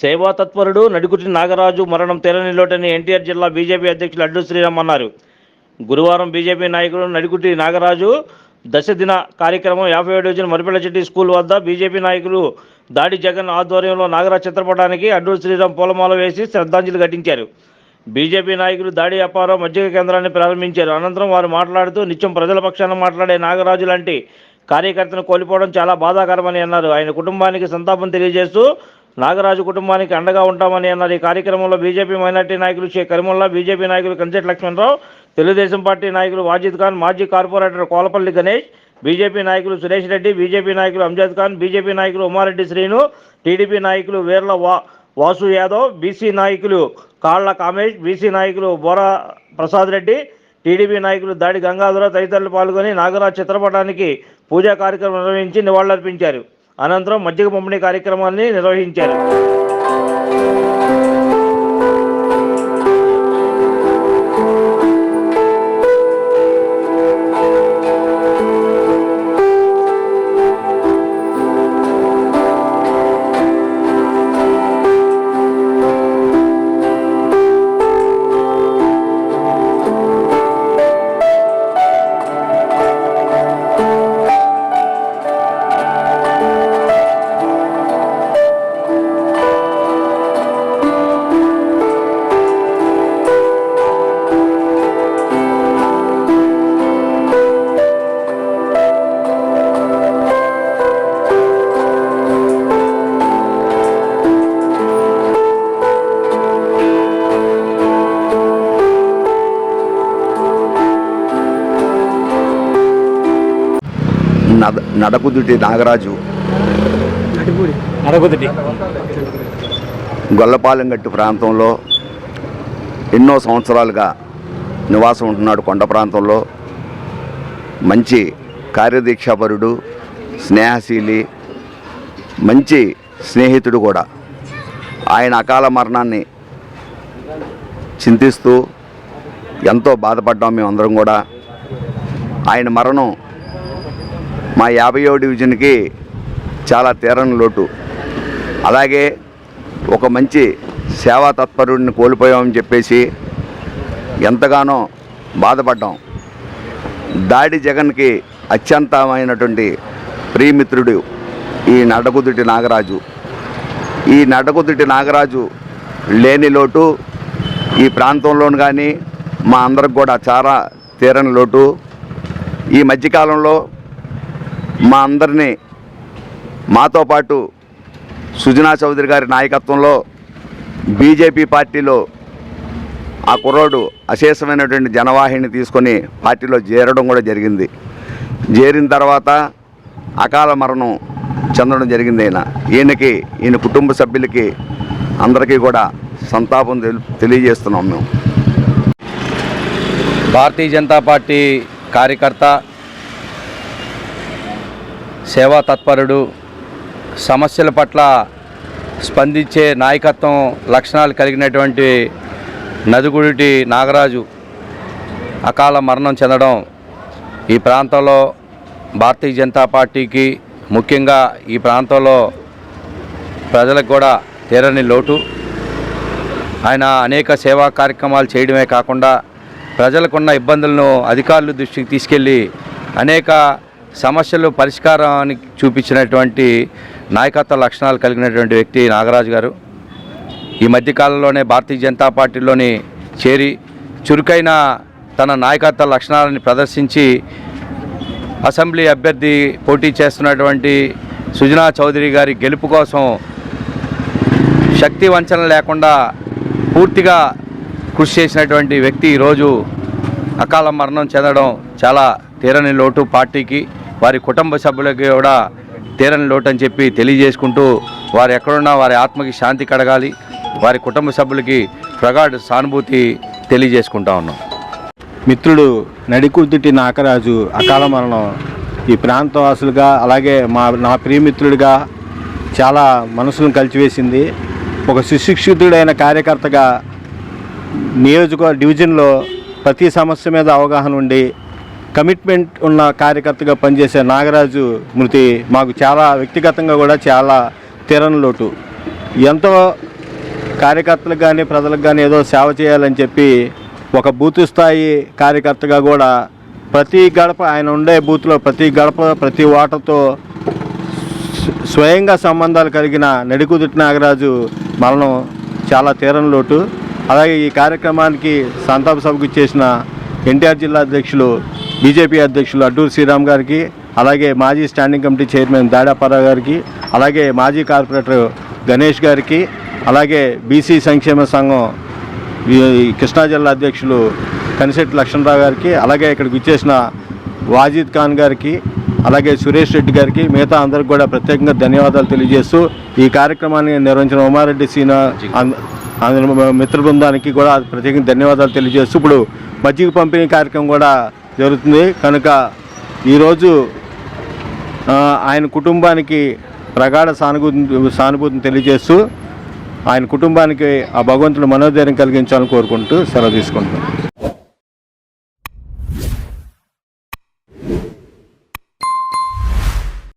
సేవా తత్పరుడు నడికుటి నాగరాజు మరణం తెరని లోటని ఎన్టీఆర్ జిల్లా బీజేపీ అధ్యక్షులు అడ్డు శ్రీరామ్ అన్నారు. గురువారం బీజేపీ నాయకుడు నడికుటి నాగరాజు దశదిన కార్యక్రమం యాభై ఏడు డివిజన్ మరిపెల్లచెట్టి స్కూల్ వద్ద బీజేపీ నాయకులు దాడి జగన్ ఆధ్వర్యంలో నాగరాజ్ చిత్రపటానికి అడ్డు శ్రీరామ్ పూలమాల వేసి శ్రద్ధాంజలి ఘటించారు. బీజేపీ నాయకులు దాడి వ్యాపారం మజ్జిగ కేంద్రాన్ని ప్రారంభించారు. అనంతరం వారు మాట్లాడుతూ నిత్యం ప్రజల పక్షాన మాట్లాడే నాగరాజు లాంటి కార్యకర్తను కోల్పోవడం చాలా బాధాకరమని అన్నారు. ఆయన కుటుంబానికి సంతాపం తెలియజేస్తూ నాగరాజు కుటుంబానికి అండగా ఉంటామని అన్నారు. ఈ కార్యక్రమంలో బీజేపీ మైనార్టీ నాయకులు షేక్ కరిముల్లా బీజేపీ నాయకులు కంచెట్ లక్ష్మణరావు తెలుగుదేశం పార్టీ నాయకులు వాజిద్ ఖాన్ మాజీ కార్పొరేటర్ కోలపల్లి గణేష్ బీజేపీ నాయకులు సురేష్ రెడ్డి బీజేపీ నాయకులు అంజద్ ఖాన్ బీజేపీ నాయకులు ఉమారెడ్డి శ్రీను టీడీపీ నాయకులు వీర్ల వా వాసు యాదవ్ బీసీ నాయకులు కాళ్ళ కామేష్ బీసీ నాయకులు బోరా ప్రసాద్ రెడ్డి టీడీపీ నాయకులు దాడి గంగాధర తదితరులు పాల్గొని నాగరాజ్ చిత్రపటానికి పూజా కార్యక్రమం నిర్వహించి నివాళులర్పించారు. అనంతరం మజ్జిగ పంపిణీ కార్యక్రమాన్ని నిర్వహించారు. నద నడకుదుటి నాగరాజు. నడకుదిటి గొల్లపాలెం గట్టు ప్రాంతంలో ఎన్నో సంవత్సరాలుగా నివాసం ఉంటున్నాడు కొండ ప్రాంతంలో. మంచి కార్యదీక్షాపరుడు స్నేహశీలి మంచి స్నేహితుడు కూడా. ఆయన అకాల మరణాన్ని చింతిస్తూ ఎంతో బాధపడ్డాం మేమందరం కూడా. ఆయన మరణం మా యాభైయో డివిజన్కి చాలా తీరని లోటు. అలాగే ఒక మంచి సేవా తత్పరుడిని కోల్పోయామని చెప్పేసి ఎంతగానో బాధపడ్డాం. దాడి జగన్కి అత్యంతమైనటువంటి ప్రియమిత్రుడు ఈ నడకుదుటి నాగరాజు. ఈ నడకుదుటి నాగరాజు లేని లోటు ఈ ప్రాంతంలోను కానీ మా అందరికి కూడా చాలా తీరని లోటు. ఈ మధ్యకాలంలో మా అందరినీ మాతో పాటు సుజనా చౌదరి గారి నాయకత్వంలో బీజేపీ పార్టీలో ఆ కుర్రోడు అశేషమైనటువంటి జనవాహిని తీసుకొని పార్టీలో చేరడం కూడా జరిగింది. చేరిన తర్వాత అకాల మరణం చెందడం జరిగింది ఆయన ఈయనకి ఈయన కుటుంబ సభ్యులకి అందరికీ కూడా సంతాపం తెలి తెలియజేస్తున్నాం మేము. భారతీయ జనతా పార్టీ కార్యకర్త సేవా తత్పరుడు సమస్యల పట్ల స్పందించే నాయకత్వం లక్షణాలు కలిగినటువంటి నదుగుడిటి నాగరాజు అకాల మరణం చెందడం ఈ ప్రాంతంలో భారతీయ జనతా పార్టీకి ముఖ్యంగా ఈ ప్రాంతంలో ప్రజలకు కూడా తీరని లోటు. ఆయన అనేక సేవా కార్యక్రమాలు చేయడమే కాకుండా ప్రజలకున్న ఇబ్బందులను అధికారుల దృష్టికి తీసుకెళ్ళి అనేక సమస్యలు పరిష్కారానికి చూపించినటువంటి నాయకత్వ లక్షణాలు కలిగినటువంటి వ్యక్తి నాగరాజు గారు. ఈ మధ్యకాలంలోనే భారతీయ జనతా పార్టీలోని చేరి చురుకైన తన నాయకత్వ లక్షణాలను ప్రదర్శించి అసెంబ్లీ అభ్యర్థి పోటీ చేస్తున్నటువంటి సుజనా చౌదరి గారి గెలుపు కోసం శక్తి వంచన లేకుండా పూర్తిగా కృషి చేసినటువంటి వ్యక్తి ఈరోజు అకాల మరణం చెందడం చాలా తీరని లోటు పార్టీకి. వారి కుటుంబ సభ్యులకి కూడా తీరని లోటు అని చెప్పి తెలియజేసుకుంటూ వారు ఎక్కడున్నా వారి ఆత్మకి శాంతి కడగాలి వారి కుటుంబ సభ్యులకి ప్రగాఢ సానుభూతి తెలియజేసుకుంటా ఉన్నాం. మిత్రుడు నడికుద్దుటి నాగరాజు అకాల మరణం ఈ ప్రాంతవాసులుగా అలాగే మా నా ప్రియమిత్రుడిగా చాలా మనసును కలిచివేసింది. ఒక సుశిక్షితుడైన కార్యకర్తగా నియోజక డివిజన్లో ప్రతి సమస్య మీద అవగాహన ఉండి కమిట్మెంట్ ఉన్న కార్యకర్తగా పనిచేసే నాగరాజు మృతి మాకు చాలా వ్యక్తిగతంగా కూడా చాలా తీరని లోటు. ఎంతో కార్యకర్తలకు కానీ ప్రజలకు కానీ ఏదో సేవ చేయాలని చెప్పి ఒక బూత్ స్థాయి కార్యకర్తగా కూడా ప్రతి గడప ఆయన ఉండే బూత్లో ప్రతి గడప ప్రతి ఓటతో స్వయంగా సంబంధాలు కలిగిన నడికుదుటి నాగరాజు మరణం చాలా తీరం లోటు. అలాగే ఈ కార్యక్రమానికి సంతాప సభకు ఇచ్చేసిన ఎన్టీఆర్ జిల్లా అధ్యక్షులు బీజేపీ అధ్యక్షులు అడ్డూరు శ్రీరామ్ గారికి అలాగే మాజీ స్టాండింగ్ కమిటీ చైర్మన్ దాడాపారావు గారికి అలాగే మాజీ కార్పొరేటర్ గణేష్ గారికి అలాగే బీసీ సంక్షేమ సంఘం ఈ కృష్ణా జిల్లా అధ్యక్షులు కనిశెట్టి లక్ష్మణరావు గారికి అలాగే ఇక్కడికి విచ్చేసిన వాజిద్ ఖాన్ గారికి అలాగే సురేష్ రెడ్డి గారికి మిగతా అందరికి కూడా ప్రత్యేకంగా ధన్యవాదాలు తెలియజేస్తూ ఈ కార్యక్రమాన్ని నిర్వహించిన ఉమారెడ్డి సీనా మిత్ర బృందానికి కూడా ప్రత్యేకంగా ధన్యవాదాలు తెలియజేస్తూ ఇప్పుడు మజ్జిగ పంపిణీ కార్యక్రమం కూడా జరుగుతుంది. కనుక ఈరోజు ఆయన కుటుంబానికి ప్రగాఢ సానుభూతి సానుభూతిని తెలియజేస్తూ ఆయన కుటుంబానికి ఆ భగవంతుడు మనోధైర్యం కలిగించాలని కోరుకుంటూ సెలవు తీసుకుంటున్నాను